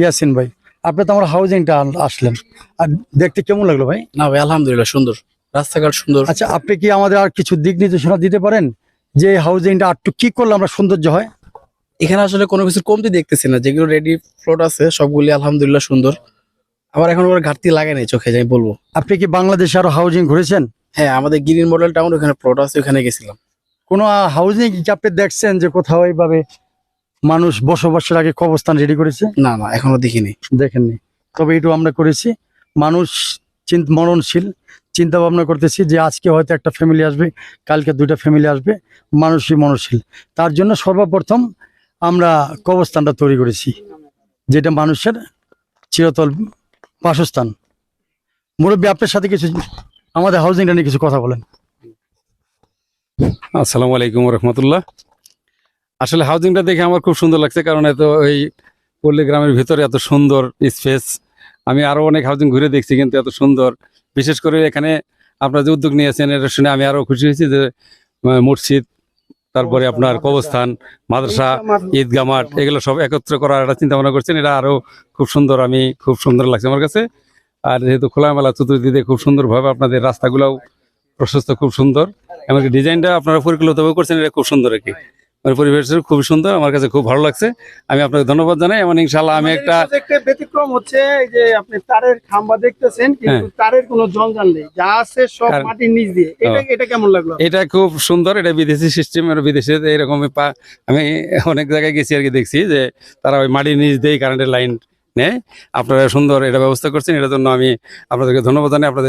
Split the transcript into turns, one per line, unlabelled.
ইয়াসিন ভাই আপনি তো আমার হাউজিংটা আসলেন। আর দেখতে কেমন লাগল ভাই?
না ভাই আলহামদুলিল্লাহ সুন্দর। রাস্তাঘাট সুন্দর।
আচ্ছা আপনি কি আমাদের আর কিছু দিক নির্দেশনা দিতে পারেন? যে হাউজিংটা আর একটু কি করলে আমরা সৌন্দর্য হয়?
এখানে আসলে কোনো কিছু কমতি দেখতেছি না। যেগুলো রেডি প্লট আছে সবগুলি আলহামদুলিল্লাহ সুন্দর। আবার এখন ওর ঘাটতি লাগে নাই চোখে যাই বলব।
আপনি কি বাংলাদেশে আরও হাউজিং ঘুরেছেন?
হ্যাঁ আমাদের গ্রিন মডেল টাউন ওখানে প্লট আছে ওখানে গেছিলাম।
কোনো হাউজিং কি আপনি দেখছেন যে কোথাও এইভাবে মানুষ বসবাসের আগে কবস্থান রেডি করেছে?
না না এখনও দেখিনি।
দেখেননি। তবে এটু আমরা করেছি। মানুষ চিন্তা মরণশীল চিন্তা ভাবনা করতেছি যে আজকে হয়তো একটা ফ্যামিলি আসবে কালকে দুইটা ফ্যামিলি আসবে মানুষই মননশীল তার জন্য সর্বপ্রথম আমরা কবরস্থানটা তৈরি করেছি যেটা মানুষের চিরতল বাসস্থান। মুরব্বী আপনার সাথে কিছু আমাদের হাউজিংটা নিয়ে কিছু কথা বলেন।
আসসালামু আলাইকুম রহমতুল্লাহ। আসলে হাউজিংটা দেখে আমার খুব সুন্দর লাগছে কারণ এত এই পল্লী গ্রামের ভিতরে এত সুন্দর স্পেস আমি আরও অনেক হাউজিং ঘুরে দেখছি কিন্তু এত সুন্দর। বিশেষ করে এখানে আপনারা যে উদ্যোগ নিয়েছেন এটা শুনে আমি আরও খুশি হয়েছি যে মসজিদ তারপরে আপনার কবস্থান মাদ্রাসা। ঈদগা মাঠ। এগুলো সব একত্র করার একটা চিন্তা ভাবনা করছেন এটা আরও খুব সুন্দর আমি খুব সুন্দর লাগছে আমার কাছে। আর যেহেতু খোলামেলা চতুর্দিকে খুব সুন্দরভাবে আপনাদের রাস্তাগুলোও প্রশস্ত খুব সুন্দর। এমনকি ডিজাইনটা আপনারা পরিকল্পিতভাবে করছেন এটা খুব সুন্দর আর কি। মানে পরিবেশটা খুব সুন্দর আমার কাছে খুব ভালো লাগছে। আমি আপনাকে ধন্যবাদ জানাই এবং ইনশাল্লাহ আমি একটা
ব্যতিক্রম হচ্ছে এই যে আপনি তারের খাম্বা দেখতেছেন কিন্তু তারের কোনো জঞ্জাল নেই যা আছে সব মাটির নিচ দিয়ে। এটা এটা কেমন লাগল?
এটা খুব সুন্দর এটা বিদেশি সিস্টেম বিদেশে এরকম আমি অনেক জায়গায় গেছি আর কি দেখছি যে তারা ওই মাটির নিচ দিয়েই কারেন্টের লাইন নেয়। আপনারা সুন্দর এটা ব্যবস্থা করছেন এটার জন্য আমি আপনাদেরকে ধন্যবাদ জানাই আপনাদের